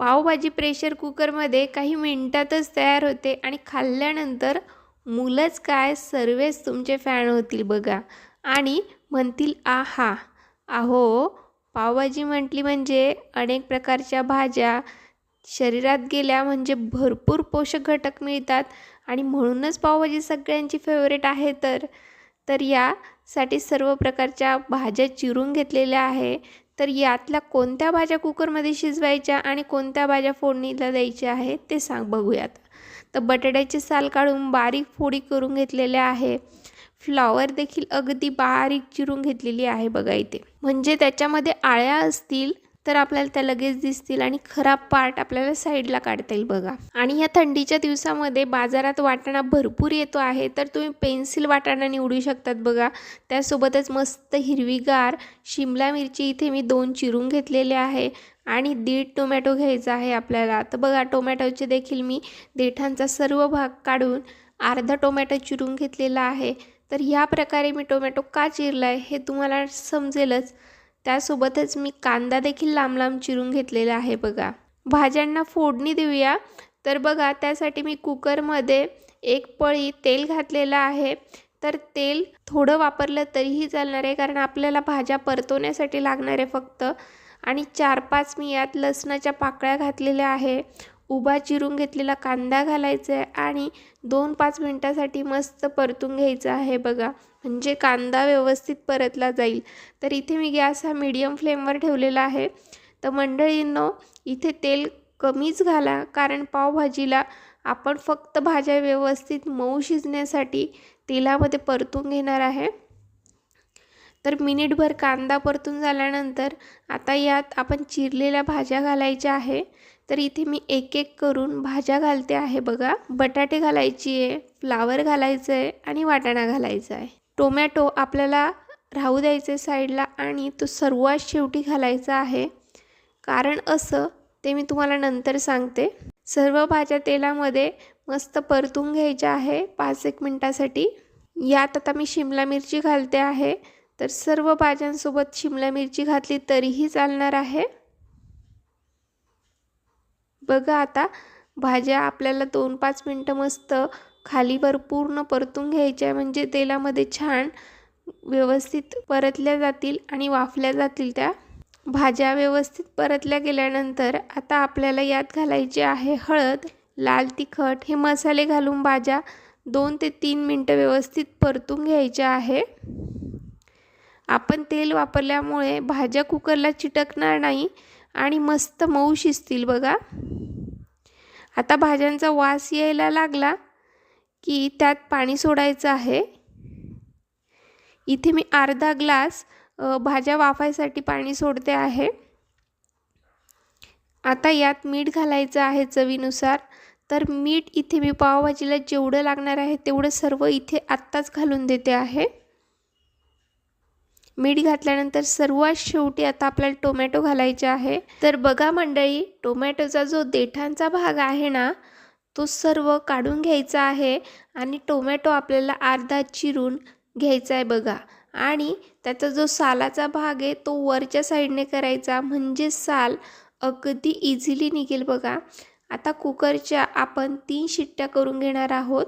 Pav bhaji pressure कुकरमध्ये काही मिनटातच तयार होते आणि खाल्ल्यानंतर मुलंच काय सर्वच तुमचे फॅन होतील बघा. आणि म्हणतील आहा आहो पावभाजी म्हटली म्हणजे अनेक प्रकारच्या भाज्या शरीरात गेल्या म्हणजे भरपूर पोषक घटक मिळतात आणि म्हणूनच पावभाजी सगळ्यांची फेवरेट आहे तर. तर यासाठी सर्व प्रकारच्या भाज्या चिरून घेतलेल्या आहे. तर यातल्या कोणत्या भाज्या कुकरमध्ये शिजवायच्या आणि कोणत्या भाज्या फोडणीला द्यायच्या आहे ते सांग बघूयात. तर बटाट्याची साल काढून बारीक फोडी करून घेतलेल्या आहे. फ्लॉवर देखील अगदी बारीक चिरून घेतलेली आहे बघा इथे. म्हणजे त्याच्यामध्ये आळ्या असतील तर आपल्याला त्या लगेच दिसतील आणि खराब पार्ट आपल्याला साईडला काढता येईल बघा. आणि ह्या थंडीच्या दिवसामध्ये बाजारात वाटाणा भरपूर येतो आहे. तर तुम्ही पेन्सिल वाटाणा निवडू शकतात बघा. त्यासोबतच मस्त हिरवीगार शिमला मिरची इथे मी दोन चिरून घेतलेले आहे. आणि दीड टोमॅटो घ्यायचा आहे आपल्याला. तर बघा टोमॅटोचे देखील मी देठांचा सर्व भाग काढून अर्धा टोमॅटो चिरून घेतलेला आहे. तर ह्या प्रकारे मी टोमॅटो का चिरला आहे हे तुम्हाला समजेलच. त्यासोबतच मी कांदा देखील लांब लांब चिरून घेतलेला आहे बघा. भाज्यांना फोडणी देऊया. तर बघा त्यासाठी मी कुकरमध्ये एक पळी तेल घातलेलं आहे. तर तेल थोडं वापरलं तरीही चालणार आहे कारण आपल्याला भाज्या परतवण्यासाठी लागणार आहे फक्त. आणि चार पाच मी यात लसणाच्या पाकळ्या घातलेल्या आहे. उभा चिरून घेतलेला कांदा घालायचा आहे आणि दोन पाच मिनटासाठी मस्त परतून घ्यायचं आहे बघा. म्हणजे कांदा व्यवस्थित परतला जाईल. तर इथे मी गॅस हा मीडियम फ्लेमवर ठेवलेला आहे. तर मंडळींनो इथे तेल कमीच घाला कारण पावभाजीला आपण फक्त भाज्या व्यवस्थित मऊ शिजण्यासाठी तेलामध्ये परतून घेणार आहे. तर मिनिटभर कांदा परतून झाल्यानंतर आता यात आपण चिरलेल्या भाज्या घालायच्या आहे. तर इथे मी एक एक करून भाज्या घालते आहे बघा. बटाटे घालायची आहे फ्लावर घालायचं आहे आणि वाटाणा घालायचा आहे टोमॅटो आपल्याला राहू द्यायचे साईडला आणि तो सर्वात शेवटी घालायचा आहे. कारण असं ते मी तुम्हाला नंतर सांगते. सर्व भाज्या तेलामध्ये मस्त परतून घ्यायच्या आहे पाच एक मिनटासाठी. यात आता मी शिमला मिरची घालते आहे. तर सर्व भाज्यांसोबत शिमला मिरची घातली तरीही चालणार आहे. बघा आता भाज्या आपल्याला दोन पाच मिनटं मस्त खालीवर पूर्ण परतून घ्यायच्या म्हणजे तेलामध्ये छान व्यवस्थित परतल्या जातील आणि वाफल्या जातील त्या. भाज्या व्यवस्थित परतल्या गेल्यानंतर आता आपल्याला यात घालायचे आहे हळद लाल तिखट हे मसाले घालून भाज्या दोन ते तीन मिनटं व्यवस्थित परतून घ्यायच्या आहे. आपण तेल वापरल्यामुळे भाज्या कुकरला चिटकणार नाही आणि मस्त मऊ शिजतील बघा. आता भाज्यांचा वास यायला लागला की त्यात पाणी सोडायचं आहे. इथे मी अर्धा ग्लास भाज्या वाफायसाठी पाणी सोडते आहे. आता यात मीठ घालायचं आहे चवीनुसार. तर मीठ इथे मी पावभाजीला जेवढं लागणार आहे तेवढं सर्व इथे आत्ताच घालून देते आहे. मीठ घातल्यानंतर सर्वात शेवटी आता आपल्याला टोमॅटो घालायचे आहे. तर बघा मंडळी टोमॅटोचा जो देठांचा भाग आहे ना तो सर्व काढून घ्यायचा आहे आणि टोमॅटो आपल्याला अर्धा चिरून घ्यायचा आहे बघा. आणि त्याचा जो सालाचा भाग आहे तो वरच्या साईडने करायचा. म्हणजे साल अगदी इझिली निघेल बघा. आता कुकरच्या आपण तीन शिट्ट्या करून घेणार आहोत.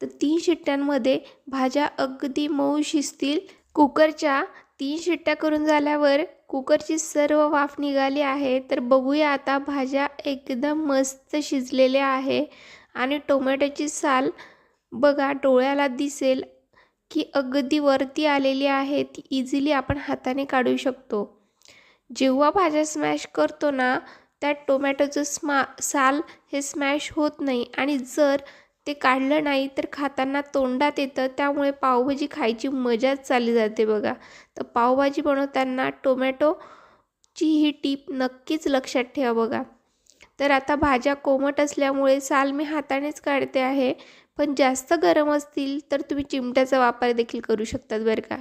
तर तीन शिट्ट्यांमध्ये भाज्या अगदी मऊ शिजतील. कुकरच्या तीन शिट्ट्या करून झाल्यावर कुकरची सर्व वाफ निघाली आहे. तर बघूया आता भाज्या एकदम मस्त शिजलेल्या आहे. आणि टोमॅटोची साल बघा डोळ्याला दिसेल की अगदी वरती आलेली आहे ती इझिली आपण हाताने काढू शकतो. जेव्हा भाज्या स्मॅश करतो ना त्यात टोमॅटोचं स्मा साल हे स्मॅश होत नाही. आणि जर ते काढलं नाही तर खाताना तोंडात येतं. त्यामुळे पावभाजी खायची मजाच चालली जाते बघा. तर पावभाजी बनवताना टोमॅटोची ही टीप नक्कीच लक्षात ठेवा बघा. तर आता भाज्या कोमट असल्यामुळे साल मी हातानेच काढते आहे. पण जास्त गरम असतील तर तुम्ही चिमट्याचा वापर देखील करू शकतात बरं का.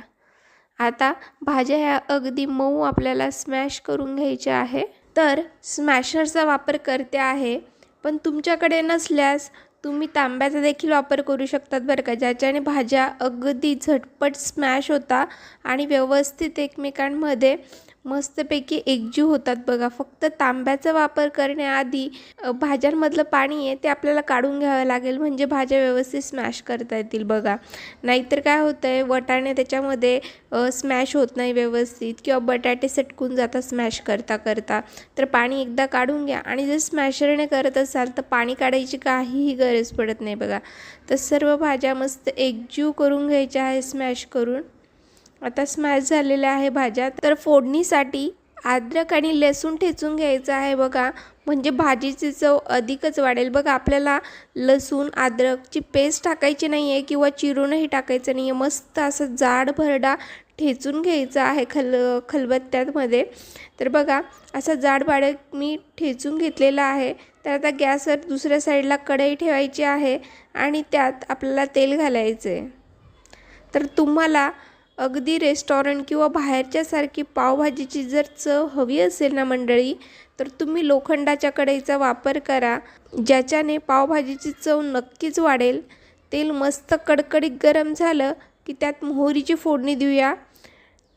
आता भाज्या ह्या अगदी मऊ आपल्याला स्मॅश करून घ्यायच्या आहे. तर स्मॅशरचा वापर करते आहे. पण तुमच्याकडे नसल्यास तुम्ही तांब्याचा देखील वापर करू शकतात बरं का. ज्याच्याने भाज्या अगदी झटपट स्मॅश होता आणि व्यवस्थित एकमेकांमध्ये मस्तपैकी एकजीव होतात बघा. फक्त तांब्याचा वापर करण्याआधी भाज्यांमधलं पाणी आहे ते आपल्याला काढून घ्यावं लागेल. म्हणजे भाज्या व्यवस्थित स्मॅश करता येतील बघा. नाहीतर काय होतं आहे वटाणे त्याच्यामध्ये स्मॅश होत नाही व्यवस्थित किंवा बटाटे सटकून जातात स्मॅश करता करता. तर पाणी एकदा काढून घ्या आणि जर स्मॅशरने करत असाल तर पाणी काढायची काहीही गरज पडत नाही बघा. तर सर्व भाज्या मस्त एकजीव करून घ्यायच्या आहे स्मॅश करून. आता स्मॅश झालेल्या आहे भाज्या. तर फोडणीसाठी अद्रक आणि लसूण ठेचून घ्यायचं आहे बघा. म्हणजे भाजीची चव अधिकच वाढेल. बघा आपल्याला लसूण अद्रकची पेस्ट टाकायची नाही आहे किंवा चिरूनही टाकायचं नाही आहे मस्त असं जाड भरडा ठेचून घ्यायचा आहे खल खलबत्त्यामध्ये. तर बघा असा जाड बाडक मी ठेचून घेतलेला आहे. तर आता गॅसवर दुसऱ्या साईडला कढई ठेवायची आहे आणि त्यात आपल्याला तेल घालायचं आहे तर तुम्हाला अगदी रेस्टॉरंट किंवा बाहेरच्यासारखी पावभाजीची जर चव हवी असेल ना मंडळी तर तुम्ही लोखंडाच्या कढईचा वापर करा ज्याच्याने पावभाजीची चव नक्कीच वाढेल. तेल मस्त कडकडीत गरम झालं की त्यात मोहरीची फोडणी देऊया.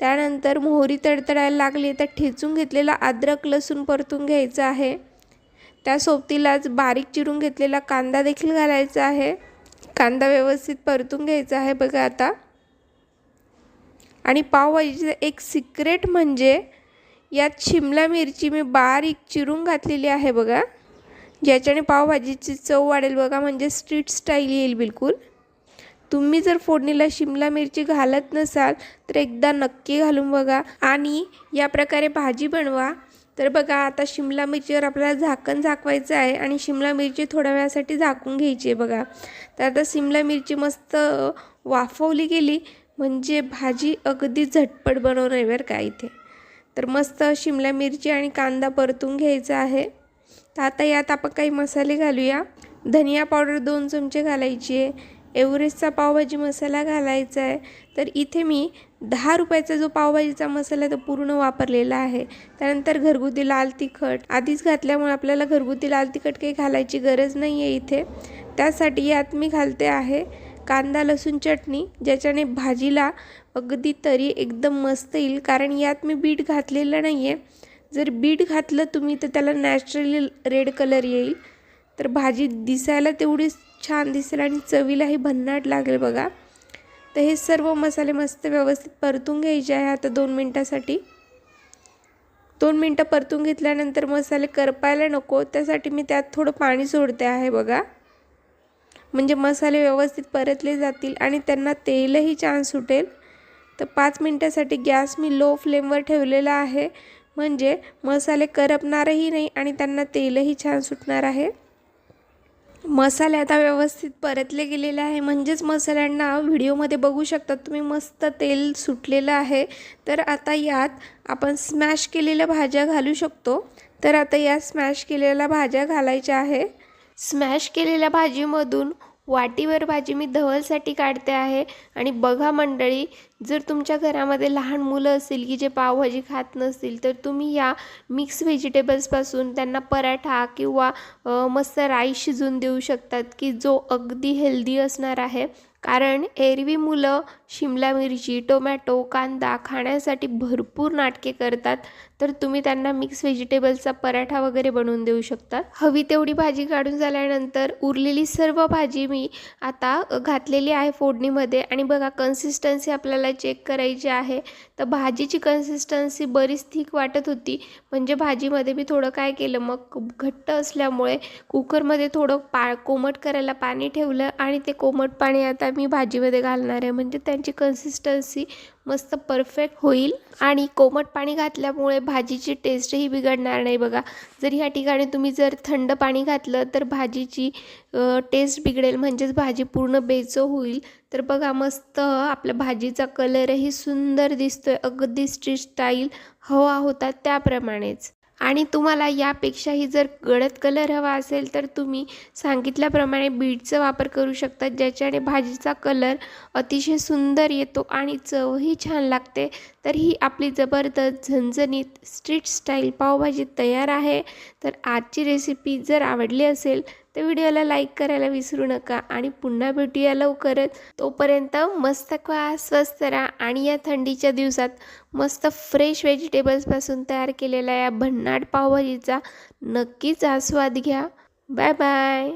त्यानंतर मोहरी तडतडायला लागली तर ठेचून घेतलेला अद्रक लसूण परतून घ्यायचं आहे. त्या सोबतीलाच बारीक चिरून घेतलेला कांदा देखील घालायचा आहे. कांदा व्यवस्थित परतून घ्यायचा आहे बघा आता. आणि पावभाजीचं एक सिक्रेट म्हणजे यात शिमला मिरची मी बारीक चिरून घातलेली आहे बघा. ज्याच्याने पावभाजीची चव वाढेल बघा म्हणजे स्ट्रीट स्टाईल येईल बिलकुल. तुम्ही जर फोडणीला शिमला मिरची घालत नसाल तर एकदा नक्की घालून बघा. आणि या प्रकारे भाजी बनवा. तर बघा आता शिमला मिरचीवर आपल्याला झाकण झाकवायचं आहे आणि शिमला मिरची थोड्या वेळासाठी झाकून घ्यायची आहे बघा. तर आता शिमला मिरची मस्त वाफवली गेली. म्हणजे भाजी अगदी झटपट बनवणं आहे बरं का इथे. तर मस्त शिमला मिरची आणि कांदा परतून घ्यायचा आहे. तर आता यात आपण काही मसाले घालूया. धनिया पावडर दोन चमचे घालायची आहे. एव्हरेस्टचा पावभाजी मसाला घालायचा आहे. तर इथे मी दहा रुपयाचा जो पावभाजीचा मसाला आहे तो पूर्ण वापरलेला आहे. त्यानंतर घरगुती लाल तिखट. आधीच घातल्यामुळे आपल्याला घरगुती लाल तिखट काही घालायची गरज नाही आहे इथे. त्यासाठी यात मी घालते आहे कांदा लसूण चटणी ज्याच्याने भाजीला अगदी तरी एकदम मस्त येईल. कारण यात मी बीट घातलेलं नाही आहे जर बीट घातलं तुम्ही तर त्याला नॅचरली रेड कलर येईल. तर भाजी दिसायला तेवढीच छान दिसेल आणि चवीलाही भन्नाट लागेल बघा. तर हे सर्व मसाले मस्त व्यवस्थित परतून घ्यायचे आहे आता दोन मिनटासाठी. दोन मिनटं परतून घेतल्यानंतर मसाले करपायला नको. त्यासाठी मी त्यात थोडं पाणी सोडते आहे बघा. म्हणजे मसाले व्यवस्थित परतले जातील आणि त्यांना तेलही छान सुटेल. तर पाच मिनटासाठी गॅस मी लो फ्लेमवर ठेवलेला आहे. म्हणजे मसाले करपणारही नाही आणि त्यांना तेलही छान सुटणार आहे. मसाले आता व्यवस्थित परतले गेलेले आहे. म्हणजेच मसाल्यांना व्हिडिओमध्ये बघू शकता तुम्ही मस्त तेल सुटलेलं आहे. तर आता यात आपण स्मॅश केलेल्या भाज्या घालू शकतो. तर आता या स्मॅश केलेल्या भाज्या घालायच्या आहे. स्मॅश केलेल्या भाजीमधून वाटीवर भाजी मी धवलसाठी काढते आहे. आणि बघा मंडळी जर तुमच्या घरामध्ये लहान मुलं असतील की जे पावभाजी खात नसतील तर तुम्ही या मिक्स व्हेजिटेबल्सपासून त्यांना पराठा किंवा मस्त राईस शिजवून देऊ शकतात की जो अगदी हेल्दी असणार आहे. कारण एरवी मुलं शिमला मिरची टोमॅटो कांदा खाण्यासाठी भरपूर नाटके करतात. तर तुम्ही त्यांना मिक्स व्हेजिटेबल्सचा पराठा वगैरे बनवून देऊ शकतात हवी तेवढी भाजी काढून झाल्यानंतर उरलेली सर्व भाजी मी आता घातलेली आहे फोडणीमध्ये. आणि बघा कन्सिस्टन्सी आपल्याला चेक करायची आहे. तर भाजीची कन्सिस्टन्सी बरीच थिक वाटत होती. म्हणजे भाजीमध्ये मी थोडं काय केलं मग घट्ट असल्यामुळे कुकरमध्ये थोडं पा कोमट करायला पाणी ठेवलं. आणि ते कोमट पाणी आता मी भाजीमध्ये घालणार आहे. म्हणजे त्यांची कन्सिस्टन्सी मस्त परफेक्ट होईल. आणि कोमट पाणी घातल्यामुळे भाजीची टेस्टही बिघडणार नाही बघा. जर ह्या ठिकाणी तुम्ही जर थंड पाणी घातलं तर भाजीची टेस्ट बिघडेल. म्हणजेच भाजी पूर्ण बेचो होईल. तर बघा मस्त आपल्या भाजीचा कलरही सुंदर दिसतोय. अगदी स्ट्रीट स्टाईल हवा होता त्याप्रमाणेच. आणि तुम्हाला यापेक्षाही जर गडद कलर हवा असेल तर तुम्ही सांगितल्याप्रमाणे बीटचा वापर करू शकता ज्याच्याने भाजीचा कलर अतिशय सुंदर येतो आणि चवही छान लागते. तर ही आपली जबरदस्त झणझणीत स्ट्रीट स्टाईल पावभाजी तयार आहे. तर आजची रेसिपी जर आवडली असेल तर व्हिडिओला लाईक करायला विसरू नका आणि पुन्हा भेटूया लवकरच. तोपर्यंत मस्त खा स्वस्त राहा आणि या थंडीच्या दिवसात मस्त फ्रेश व्हेजिटेबल्सपासून तयार केलेल्या या भन्नाट पावभाजीचा नक्कीच आस्वाद घ्या. Bye bye